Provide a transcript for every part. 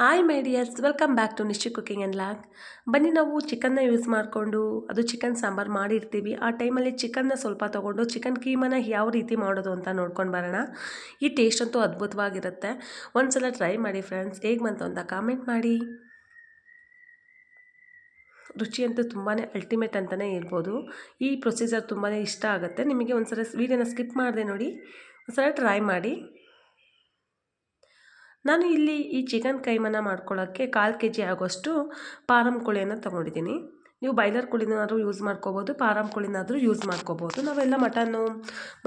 Hi my dears welcome back to Nishchi cooking and lac ಬನ್ನಿ ನಾವು ಚಿಕನ್ನ use ಮಾಡಿಕೊಂಡು ಅದು ಚಿಕನ್ ಸಾಂಬಾರು ಮಾಡಿರ್ತೀವಿ. ಆ ಟೈಮಲ್ಲಿ ಚಿಕನ್ನ ಸ್ವಲ್ಪ ತೊಗೊಂಡು ಚಿಕನ್ ಕೀಮನ ಯಾವ ರೀತಿ ಮಾಡೋದು ಅಂತ ನೋಡ್ಕೊಂಡು ಬರೋಣ. ಈ ಟೇಸ್ಟ್ ಅಂತೂ ಅದ್ಭುತವಾಗಿರುತ್ತೆ. ಒಂದ್ಸಲ ಟ್ರೈ ಮಾಡಿ ಫ್ರೆಂಡ್ಸ್ ಹೇಗೆ ಬಂತು ಅಂತ ಕಾಮೆಂಟ್ ಮಾಡಿ. ರುಚಿ ಅಂತೂ ತುಂಬಾ ಅಲ್ಟಿಮೇಟ್ ಅಂತಲೇ ಇರ್ಬೋದು ಈ ಪ್ರೊಸೀಜರ್ ತುಂಬಾ ಇಷ್ಟ ಆಗುತ್ತೆ. ನಿಮಗೆ ಒಂದ್ಸಲ ವೀಡಿಯೋನ ಸ್ಕಿಪ್ ಮಾಡಿದೆ ನೋಡಿ. ಒಂದ್ಸಲ ಟ್ರೈ ಮಾಡಿ. ನಾನು ಇಲ್ಲಿ ಈ ಚಿಕನ್ ಕೈಮನ ಮಾಡ್ಕೊಳ್ಳೋಕ್ಕೆ ಕಾಲು ಕೆ ಜಿ ಆಗೋಷ್ಟು ಪಾರಮ್ ಕೋಳಿಯನ್ನು ತೊಗೊಂಡಿದ್ದೀನಿ. ನೀವು ಬಾಯ್ಲರ್ ಕೋಳಿನಾದರೂ ಯೂಸ್ ಮಾಡ್ಕೋಬೋದು ಪಾರಮ್ ಕೋಳಿನಾದರೂ ಯೂಸ್ ಮಾಡ್ಕೋಬೋದು. ನಾವೆಲ್ಲ ಮಟನ್ನು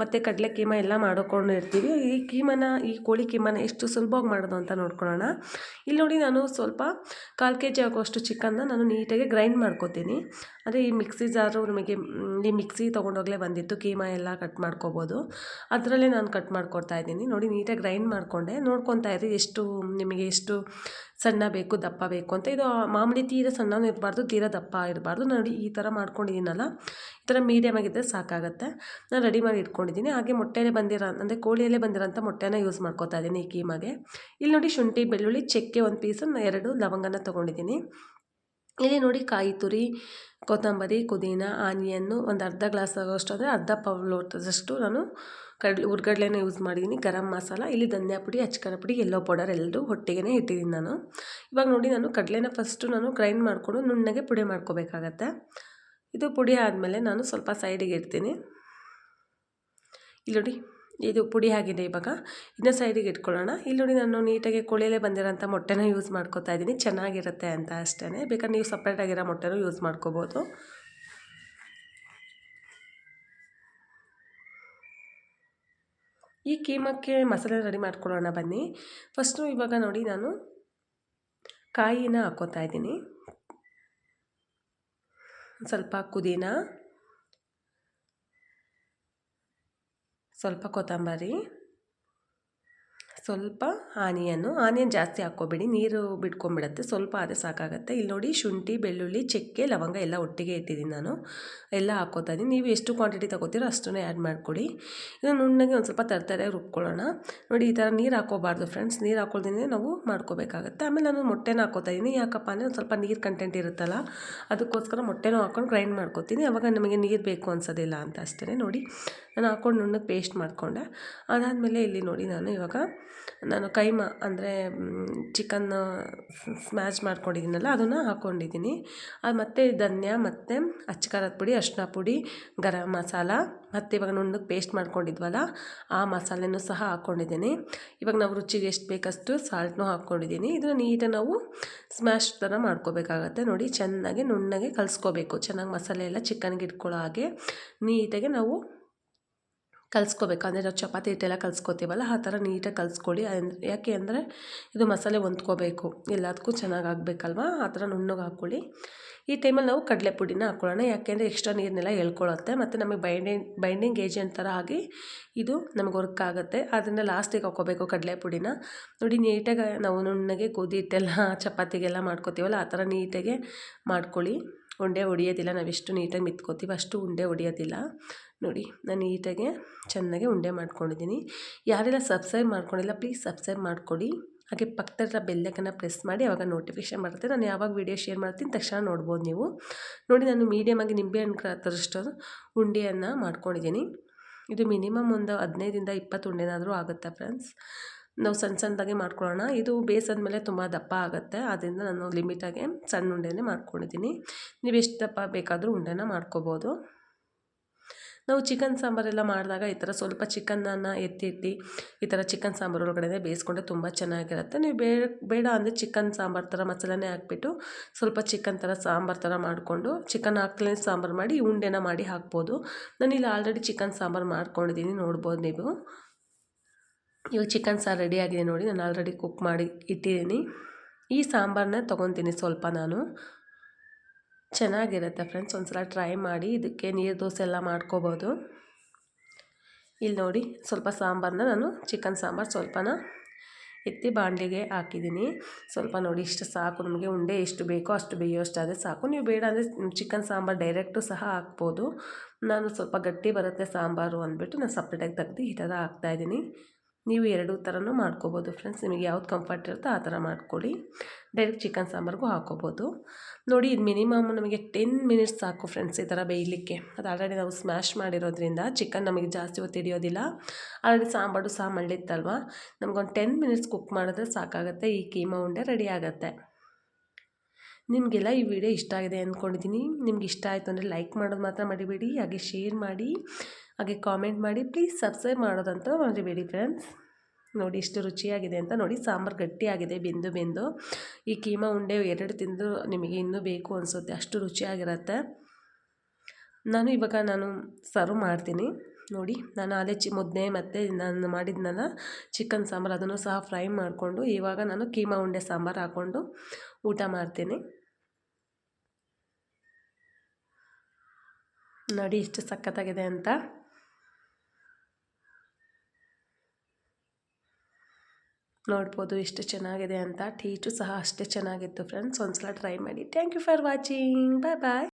ಮತ್ತು ಕಡಲೆ ಕೀಮ ಎಲ್ಲ ಮಾಡ್ಕೊಂಡು ಇರ್ತೀವಿ. ಈ ಕೀಮನ, ಈ ಕೋಳಿ ಕೀಮನ ಎಷ್ಟು ಸುಲಭವಾಗಿ ಮಾಡೋದು ಅಂತ ನೋಡ್ಕೊಳ್ಳೋಣ. ಇಲ್ಲಿ ನೋಡಿ ನಾನು ಸ್ವಲ್ಪ ಕಾಲು ಕೆ ಜಿ ಆಗೋಷ್ಟು ಚಿಕನ್ನ ನಾನು ನೀಟಾಗಿ ಗ್ರೈಂಡ್ ಮಾಡ್ಕೋತೀನಿ. ಅದೇ ಈ ಮಿಕ್ಸಿ ಜಾರು ನಿಮಗೆ, ಈ ಮಿಕ್ಸಿ ತೊಗೊಂಡೋಗಲೇ ಬಂದಿತ್ತು, ಕೀಮಾ ಎಲ್ಲ ಕಟ್ ಮಾಡ್ಕೋಬೋದು. ಅದರಲ್ಲೇ ನಾನು ಕಟ್ ಮಾಡ್ಕೊಡ್ತಾ ಇದ್ದೀನಿ. ನೋಡಿ, ನೀಟಾಗಿ ಗ್ರೈಂಡ್ ಮಾಡಿಕೊಂಡೆ. ನೋಡ್ಕೊತಾ ಇರಿ, ಎಷ್ಟು ನಿಮಗೆ ಎಷ್ಟು ಸಣ್ಣ ಬೇಕು, ದಪ್ಪ ಬೇಕು ಅಂತ. ಇದು ಮಾಮೂಲಿ ತೀರ ಸಣ್ಣನೂ ಇರಬಾರ್ದು, ತೀರ ದಪ್ಪ ಇರಬಾರ್ದು. ನೋಡಿ ಈ ಥರ ಮಾಡ್ಕೊಂಡಿದ್ದೀನಲ್ಲ, ಈ ಥರ ಮೀಡಿಯಮ್ ಆಗಿದ್ದರೆ ಸಾಕಾಗುತ್ತೆ. ನಾನು ರೆಡಿ ಮಾಡಿ ಇಟ್ಕೊಂಡಿದ್ದೀನಿ. ಹಾಗೆ ಮೊಟ್ಟೆಯಲ್ಲೇ ಬಂದಿರೋ, ಅಂದರೆ ಕೋಳಿಯಲ್ಲೇ ಬಂದಿರೋಂಥ ಮೊಟ್ಟೆನ ಯೂಸ್ ಮಾಡ್ಕೋತಾ ಇದ್ದೀನಿ ಈ ಕೀಮಾಗೆ. ಇಲ್ಲಿ ನೋಡಿ ಶುಂಠಿ, ಬೆಳ್ಳುಳ್ಳಿ, ಚಕ್ಕೆ ಒಂದು ಪೀಸನ್ನು ಎರಡು ಲವಂಗನ ತೊಗೊಂಡಿದ್ದೀನಿ. ಇಲ್ಲಿ ನೋಡಿ ಕಾಯಿ ತುರಿ ಕೊತ್ತಂಬರಿ, ಪುದೀನ, ಆನಿಯನ್ನು ಒಂದು ಅರ್ಧ ಗ್ಲಾಸ್ ಆಗೋಷ್ಟು ಅಂದರೆ ಅರ್ಧ ಪಾವ್ ಲೋಟದಷ್ಟು ನಾನು ಕಡ್ಲೆ ಹುರ್ಗಡ್ಲೆನ ಯೂಸ್ ಮಾಡಿದ್ದೀನಿ ಗರಂ ಮಸಾಲ, ಇಲ್ಲಿ ಧನ್ಯಾ ಪುಡಿ, ಅಚ್ಕರ ಪುಡಿ ಎಲ್ಲೋ ಪೌಡರ್ ಎಲ್ಲರೂ ಹೊಟ್ಟೆಗೇ ಇಟ್ಟಿದ್ದೀನಿ ನಾನು. ಇವಾಗ ನೋಡಿ ನಾನು ಕಡಲೆನ ಫಸ್ಟು ನಾನು ಗ್ರೈಂಡ್ ಮಾಡಿಕೊಂಡು ನುಣ್ಣಗೆ ಪುಡಿ ಮಾಡ್ಕೋಬೇಕಾಗತ್ತೆ. ಇದು ಪುಡಿ ಆದಮೇಲೆ ನಾನು ಸ್ವಲ್ಪ ಸೈಡಿಗೆ ಇಡ್ತೀನಿ. ಇಲ್ಲಿ ನೋಡಿ. ಇದು ಪುಡಿ ಆಗಿದೆ ಇವಾಗ. ಇನ್ನು ಸೈಡಿಗೆ ಇಟ್ಕೊಳ್ಳೋಣ. ಇಲ್ಲಿ ನೋಡಿ ನಾನು ನೀಟಾಗಿ ಕೋಳಿಯಲ್ಲೇ ಬಂದಿರೋಂಥ ಮೊಟ್ಟೆನ ಯೂಸ್ ಮಾಡ್ಕೋತಾ ಇದ್ದೀನಿ. ಚೆನ್ನಾಗಿರುತ್ತೆ ಅಂತ ಅಷ್ಟೇ ಬೇಕಾದ್ರೆ ನೀವು ಸಪ್ರೇಟಾಗಿರೋ ಮೊಟ್ಟೆನೂ ಯೂಸ್ ಮಾಡ್ಕೋಬೋದು. ಈ ಕೀಮಕ್ಕೆ ಮಸಾಲೆ ರೆಡಿ ಮಾಡ್ಕೊಳ್ಳೋಣ ಬನ್ನಿ. ಫಸ್ಟು ಇವಾಗ ನೋಡಿ ನಾನು ಕಾಯಿನ ಹಾಕೋತಾ ಇದ್ದೀನಿ. ಸ್ವಲ್ಪ ಕುದೀನ ಸ್ವಲ್ಪ ಕೊತ್ತಂಬರಿ, ಸ್ವಲ್ಪ ಆನಿಯನ್ನು, ಆನಿಯನ್ ಜಾಸ್ತಿ ಹಾಕ್ಕೋಬೇಡಿ, ನೀರು ಬಿಟ್ಕೊಂಡ್ಬಿಡತ್ತೆ ಸ್ವಲ್ಪ ಆದರೆ ಸಾಕಾಗುತ್ತೆ. ಇಲ್ಲಿ ನೋಡಿ ಶುಂಠಿ, ಬೆಳ್ಳುಳ್ಳಿ, ಚಕ್ಕೆ, ಲವಂಗ ಎಲ್ಲ ಒಟ್ಟಿಗೆ ಇಟ್ಟಿದ್ದೀನಿ ನಾನು. ಎಲ್ಲ ಹಾಕ್ಕೋತಾ ನೀವು ಎಷ್ಟು ಕ್ವಾಂಟಿಟಿ ತಗೋತೀರೋ ಅಷ್ಟನ್ನೇ ಆ್ಯಡ್ ಮಾಡಿಕೊಡಿ. ಇದನ್ನು ನುಣ್ಣಗೆ ಒಂದು ಸ್ವಲ್ಪ ತರ್ತಾರೆ ರುಬ್ಕೊಳ್ಳೋಣ. ನೋಡಿ ಈ ಥರ ನೀರು ಹಾಕೋಬಾರ್ದು ಫ್ರೆಂಡ್ಸ್ ನೀರು ಹಾಕೊಳ್ದೇ ನಾವು ಮಾಡ್ಕೋಬೇಕಾಗತ್ತೆ. ಆಮೇಲೆ ನಾನು ಮೊಟ್ಟೆನ ಹಾಕೋತಾ ಇದ್ದೀನಿ. ಯಾಕಪ್ಪ ಅಂದರೆ ಒಂದು ಸ್ವಲ್ಪ ನೀರು ಕಂಟೆಂಟ್ ಇರುತ್ತಲ್ಲ, ಅದಕ್ಕೋಸ್ಕರ ಮೊಟ್ಟೆನೂ ಹಾಕ್ಕೊಂಡು ಗ್ರೈಂಡ್ ಮಾಡ್ಕೋತೀನಿ. ಅವಾಗ ನಮಗೆ ನೀರು ಬೇಕು ಅನ್ಸೋದಿಲ್ಲ ಅಂತ ಅಷ್ಟೇ ನೋಡಿ ನಾನು ಹಾಕ್ಕೊಂಡು ನುಣ್ಣಗೆ ಪೇಸ್ಟ್ ಮಾಡಿಕೊಂಡೆ. ಅದಾದಮೇಲೆ ಇಲ್ಲಿ ನೋಡಿ ನಾನು ಇವಾಗ ನಾನು ಕೈಮ ಅಂದರೆ ಚಿಕನ್ ಸ್ಮ್ಯಾಶ್ ಮಾಡ್ಕೊಂಡಿದ್ದೀನಲ್ಲ, ಅದನ್ನು ಹಾಕ್ಕೊಂಡಿದ್ದೀನಿ ಅದು ಮತ್ತು ಧನ್ಯ, ಮತ್ತು ಅಚ್ಚ ಪುಡಿ, ಅರಿಶಿನ ಪುಡಿ, ಗರಂ ಮಸಾಲ, ಮತ್ತು ಇವಾಗ ನುಣ್ಣಗೆ ಪೇಸ್ಟ್ ಮಾಡ್ಕೊಂಡಿದ್ವಲ್ಲ, ಆ ಮಸಾಲೆನೂ ಸಹ ಹಾಕ್ಕೊಂಡಿದ್ದೀನಿ ಇವಾಗ ನಾವು ರುಚಿಗೆ ಎಷ್ಟು ಬೇಕಷ್ಟು ಸಾಲ್ಟ್ನೂ ಹಾಕ್ಕೊಂಡಿದ್ದೀನಿ ಇದನ್ನು ನೀಟಾಗಿ ನಾವು ಸ್ಮ್ಯಾಶ್ ಥರ ಮಾಡ್ಕೋಬೇಕಾಗತ್ತೆ. ನೋಡಿ, ಚೆನ್ನಾಗಿ ನುಣ್ಣಗೆ ಕಲಿಸ್ಕೋಬೇಕು. ಚೆನ್ನಾಗಿ ಮಸಾಲೆ ಎಲ್ಲ ಚಿಕನ್ಗೆ ಇಟ್ಕೊಳ್ಳೋ ಹಾಗೆ ನೀಟಾಗಿ ನಾವು ಕಲಿಸ್ಕೋಬೇಕು. ಅಂದರೆ ನಾವು ಚಪಾತಿ ಹಿಟ್ಟೆಲ್ಲ ಕಲಿಸ್ಕೋತೀವಲ್ಲ, ಆ ಥರ ನೀಟಾಗಿ ಕಲಿಸ್ಕೊಳ್ಳಿ ಯಾಕೆ ಅಂದರೆ ಇದು ಮಸಾಲೆ ಹೊಂದ್ಕೋಬೇಕು. ಎಲ್ಲದಕ್ಕೂ ಚೆನ್ನಾಗಿ ಆಗಬೇಕಲ್ವ ಆ ಥರ ನುಣ್ಣಗೆ ಹಾಕ್ಕೊಳ್ಳಿ. ಈ ಟೈಮಲ್ಲಿ ನಾವು ಕಡಲೆ ಪುಡಿನ ಹಾಕ್ಕೊಳ್ಳೋಣ ಯಾಕೆಂದರೆ ಎಕ್ಸ್ಟ್ರಾ ನೀರನ್ನೆಲ್ಲ ಎಳ್ಕೊಳ್ಳುತ್ತೆ ಮತ್ತು ನಮಗೆ ಬೈಂಡಿಂಗ್ ಬೈಂಡಿಂಗ್ ಏಜೆಂಟ್ ಥರ ಆಗಿ ಇದು ನಮಗೆ ವರ್ಕ್ ಆಗುತ್ತೆ. ಅದರಿಂದ ಲಾಸ್ಟಿಗೆ ಹಾಕ್ಕೋಬೇಕು ಕಡಲೆ ಪುಡಿನ ನೋಡಿ, ನೀಟಾಗಿ ನಾವು ನುಣ್ಣಗೆ ಗೋಧಿ ಹಿಟ್ಟೆಲ್ಲ, ಚಪಾತಿಗೆಲ್ಲ ಮಾಡ್ಕೋತೀವಲ್ಲ, ಆ ಥರ ನೀಟಾಗೆ ಮಾಡ್ಕೊಳ್ಳಿ. ಉಂಡೆ ಹೊಡಿಯೋದಿಲ್ಲ ನಾವೆಷ್ಟು ನೀಟಾಗಿ ಮಿತ್ಕೋತೀವಿ ಅಷ್ಟು ಉಂಡೆ ಹೊಡಿಯೋದಿಲ್ಲ ನೋಡಿ, ನಾನು ನೀಟಾಗೆ ಚೆನ್ನಾಗಿ ಉಂಡೆ ಮಾಡ್ಕೊಂಡಿದ್ದೀನಿ. ಯಾರೆಲ್ಲ ಸಬ್ಸ್ಕ್ರೈಬ್ ಮಾಡ್ಕೊಂಡಿಲ್ಲ ಪ್ಲೀಸ್ ಸಬ್ಸ್ಕ್ರೈಬ್ ಮಾಡಿಕೊಡಿ. ಹಾಗೆ ಪಕ್ಕದ ಬೆಲ್ಲಕ್ಕನ್ನು ಪ್ರೆಸ್ ಮಾಡಿ, ಅವಾಗ ನೋಟಿಫಿಕೇಷನ್ ಬರುತ್ತೆ. ನಾನು ಯಾವಾಗ ವೀಡಿಯೋ ಶೇರ್ ಮಾಡ್ತೀನಿ, ತಕ್ಷಣ ನೋಡ್ಬೋದು ನೀವು. ನೋಡಿ, ನಾನು ಮೀಡಿಯಮಾಗಿ ನಿಂಬೆಹಣ್ಣು ತರಷ್ಟು ಉಂಡೆಯನ್ನು ಮಾಡ್ಕೊಂಡಿದ್ದೀನಿ. ಇದು ಮಿನಿಮಮ್ ಒಂದು ಹದಿನೈದಿಂದ ಇಪ್ಪತ್ತು ಉಂಡೆನಾದರೂ ಆಗುತ್ತಾ ಫ್ರೆಂಡ್ಸ್ ನಾವು ಸಣ್ಣ ಸಣ್ಣದಾಗೆ ಮಾಡ್ಕೊಳ್ಳೋಣ. ಇದು ಬೇಯಿಸಾದ್ಮೇಲೆ ತುಂಬ ದಪ್ಪ ಆಗುತ್ತೆ. ಆದ್ದರಿಂದ ನಾನು ಲಿಮಿಟಾಗೆ ಸಣ್ಣ ಉಂಡೆನೇ ಮಾಡ್ಕೊಂಡಿದ್ದೀನಿ. ನೀವು ಎಷ್ಟು ದಪ್ಪ ಬೇಕಾದರೂ ಉಂಡೆನ ಮಾಡ್ಕೋಬೋದು. ನಾವು ಚಿಕನ್ ಸಾಂಬಾರೆಲ್ಲ ಮಾಡಿದಾಗ ಈ ಥರ ಸ್ವಲ್ಪ ಚಿಕನನ್ನು ಎತ್ತಿ ಈ ಥರ ಚಿಕನ್ ಸಾಂಬಾರು ಒಳಗಡೆ ಬೇಯಿಸ್ಕೊಂಡ್ರೆ ತುಂಬ ಚೆನ್ನಾಗಿರುತ್ತೆ. ನೀವು ಬೇಡ ಬೇಡ ಅಂದರೆ ಚಿಕನ್ ಸಾಂಬಾರು ಥರ ಮಸಾಲೆನೇ ಹಾಕ್ಬಿಟ್ಟು ಸ್ವಲ್ಪ ಚಿಕನ್ ಥರ ಸಾಂಬಾರು ಥರ ಮಾಡಿಕೊಂಡು ಚಿಕನ್ ಹಾಕ್ಲೇ ಸಾಂಬಾರು ಮಾಡಿ ಉಂಡೆನ ಮಾಡಿ ಹಾಕ್ಬೋದು. ಇಲ್ಲಿ ಆಲ್ರೆಡಿ ಚಿಕನ್ ಸಾಂಬಾರು ಮಾಡ್ಕೊಂಡಿದ್ದೀನಿ ನೋಡ್ಬೋದು ನೀವು. ಇವಾಗ ಚಿಕನ್ ಸಾರು ರೆಡಿ ಆಗಿದೆ ನೋಡಿ, ನಾನು ಆಲ್ರೆಡಿ ಕುಕ್ ಮಾಡಿ ಇಟ್ಟಿದ್ದೀನಿ. ಈ ಸಾಂಬಾರನ್ನ ತೊಗೊತೀನಿ ಸ್ವಲ್ಪ ನಾನು. ಚೆನ್ನಾಗಿರುತ್ತೆ ಫ್ರೆಂಡ್ಸ್ ಒಂದು ಸಲ ಟ್ರೈ ಮಾಡಿ. ಇದಕ್ಕೆ ನೀರು ದೋಸೆ ಎಲ್ಲ ಮಾಡ್ಕೋಬೋದು. ಇಲ್ಲಿ ನೋಡಿ, ಸ್ವಲ್ಪ ಸಾಂಬಾರನ್ನ ನಾನು ಚಿಕನ್ ಸಾಂಬಾರು ಸ್ವಲ್ಪನ ಎತ್ತಿ ಬಾಣಲಿಗೆ ಹಾಕಿದ್ದೀನಿ. ಸ್ವಲ್ಪ ನೋಡಿ, ಇಷ್ಟು ಸಾಕು, ನಮಗೆ ಉಂಡೆ ಎಷ್ಟು ಬೇಕೋ ಅಷ್ಟು ಬೇಯೋಷ್ಟಾದರೆ ಸಾಕು. ನೀವು ಬೇಡ ಅಂದರೆ ಚಿಕನ್ ಸಾಂಬಾರು ಡೈರೆಕ್ಟು ಸಹ ಹಾಕ್ಬೋದು. ನಾನು ಸ್ವಲ್ಪ ಗಟ್ಟಿ ಬರುತ್ತೆ ಸಾಂಬಾರು ಅಂದ್ಬಿಟ್ಟು ನಾನು ಸಪ್ರೇಟಾಗಿ ತೆಗ್ದು ಈ ಥರ ಹಾಕ್ತಾಯಿದ್ದೀನಿ ನೀವು ಎರಡೂ ಥರನೂ ಮಾಡ್ಕೋಬೋದು ಫ್ರೆಂಡ್ಸ್ ನಿಮಗೆ ಯಾವ್ದು ಕಂಫರ್ಟ್ ಇರುತ್ತೋ ಆ ಥರ ಮಾಡ್ಕೊಳ್ಳಿ. ಡೈರೆಕ್ಟ್ ಚಿಕನ್ ಸಾಂಬಾರ್ಗೂ ಹಾಕೋಬೋದು ನೋಡಿ, ಇದು ಮಿನಿಮಮ್ ನಮಗೆ ಟೆನ್ ಮಿನಿಟ್ಸ್ ಸಾಕು ಫ್ರೆಂಡ್ಸ್ ಈ ಥರ ಬೇಯಲಿಕ್ಕೆ. ಅದು ಆಲ್ರೆಡಿ ನಾವು ಸ್ಮ್ಯಾಶ್ ಮಾಡಿರೋದ್ರಿಂದ ಚಿಕನ್ ನಮಗೆ ಜಾಸ್ತಿ ಹೊತ್ತು ಹಿಡಿಯೋದಿಲ್ಲ. ಆಲ್ರೆಡಿ ಸಾಂಬಾರು ಸಹ ಮಳ್ಳಿತ್ತಲ್ವ ನಮಗೊಂದು ಟೆನ್ ಮಿನಿಟ್ಸ್ ಕುಕ್ ಮಾಡಿದ್ರೆ ಸಾಕಾಗುತ್ತೆ. ಈ ಕೀಮಾ ಉಂಡೆ ರೆಡಿ ಆಗುತ್ತೆ. ನಿಮಗೆಲ್ಲ ಈ ವಿಡಿಯೋ ಇಷ್ಟ ಆಗಿದೆ ಅಂದ್ಕೊಂಡಿದ್ದೀನಿ. ನಿಮ್ಗೆ ಇಷ್ಟ ಆಯಿತು ಅಂದರೆ ಲೈಕ್ ಮಾಡೋದು ಮಾತ್ರ ಮರಿಬೇಡಿ, ಹಾಗೆ ಶೇರ್ ಮಾಡಿ, ಹಾಗೆ ಕಾಮೆಂಟ್ ಮಾಡಿ. ಪ್ಲೀಸ್ ಸಬ್ಸ್ಕ್ರೈಬ್ ಮಾಡೋದಂತ ಮರಿಬೇಡಿ ಫ್ರೆಂಡ್ಸ್ ನೋಡಿ ಇಷ್ಟು ರುಚಿಯಾಗಿದೆ ಅಂತ ನೋಡಿ, ಸಾಂಬಾರು ಗಟ್ಟಿಯಾಗಿದೆ, ಬೆಂದು ಬೆಂದು. ಈ ಕೀಮಾ ಉಂಡೆ ಎರಡು ತಿಂದು ನಿಮಗೆ ಇನ್ನೂ ಬೇಕು ಅನಿಸುತ್ತೆ, ಅಷ್ಟು ರುಚಿಯಾಗಿರುತ್ತೆ. ನಾನು ಇವಾಗ ನಾನು ಸರ್ವ್ ಮಾಡ್ತೀನಿ. ನೋಡಿ, ನಾನು ಅದೇ ಚಿ, ಮುದ್ದೆ ಮತ್ತು ನಾನು ಮಾಡಿದ್ನಲ್ಲ ಚಿಕನ್ ಸಾಂಬಾರು, ಅದನ್ನು ಸಹ ಫ್ರೈ ಮಾಡಿಕೊಂಡು, ಇವಾಗ ನಾನು ಕೀಮಾ ಉಂಡೆ ಸಾಂಬಾರು ಹಾಕ್ಕೊಂಡು ಊಟ ಮಾಡ್ತೀನಿ. ನೋಡಿ, ಇಷ್ಟು ಸಖತ್ತಾಗಿದೆ ಅಂತ. ನೋಡ್ಬೋದು ಇಷ್ಟು ಚೆನ್ನಾಗಿದೆ ಅಂತ. ಟೀಚು ಸಹ ಅಷ್ಟೇ ಚೆನ್ನಾಗಿತ್ತು, ಫ್ರೆಂಡ್ಸ್. ಒಂದ್ಸಲ ಟ್ರೈ ಮಾಡಿ. Thank you for watching. Bye bye.